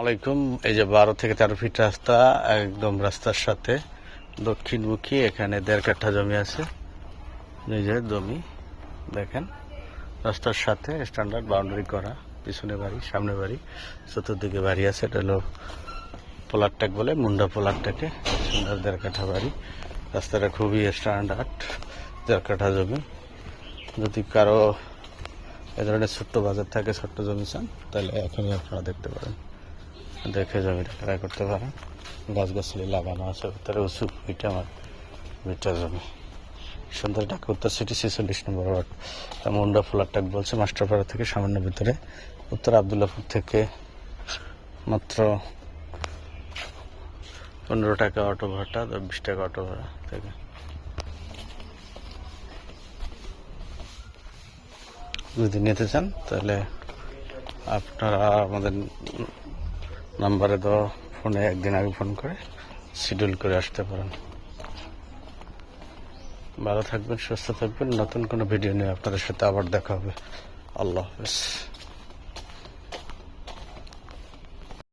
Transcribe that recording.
আলাইকুম এই যে বারো থেকে তেরো ফিট রাস্তা, একদম রাস্তার সাথে দক্ষিণমুখী, এখানে দেড় কাঠা জমি আছে। নিজের জমি, দেখেন, রাস্তার সাথে স্ট্যান্ডার্ড বাউন্ডারি করা, পিছনে বাড়ি, সামনে বাড়ি, চতুর্দিকে বাড়ি আছে, এটা হলো পোলারটাক বলে, মুন্ডা পোলারটাকে সুন্দর দেড় কাঠা বাড়ি। রাস্তাটা খুবই স্ট্যান্ডার্ড দেড় কাঠা জমি। যদি কারও এ ধরনের ছোট্ট বাজার থাকে, ছোট্ট জমি চান, তাহলে এখনই আপনারা দেখতে পারেন। দেখে জমিটা ক্রয় করতে পারেন গাছগাছালি লাগানো আছে, ভিতরে উঁচু, এটা আমার ভিটা জমি। সুন্দর ঢাকা উত্তর সিটি ছেচল্লিশ নম্বর ওয়ার্ড। মুন্ডা ফ্লাটটাক বলছে, মাস্টারপাড়া থেকে সামান্য ভিতরে। উত্তর আবদুল্লাপুর থেকে মাত্র পনেরো টাকা অটো ভাড়া বিশ টাকা অটো ভাড়া থেকে। যদি নিতে চান, তাহলে আপনারা আমাদের নাম্বারে তো ফোনে একদিন আগে ফোন করে শিডিউল করে আসতে পারেন। ভালো থাকবেন, সুস্থ থাকবেন। নতুন কোনো ভিডিও নিয়ে আপনাদের সাথে আবার দেখা হবে। আল্লাহ হাফেজ।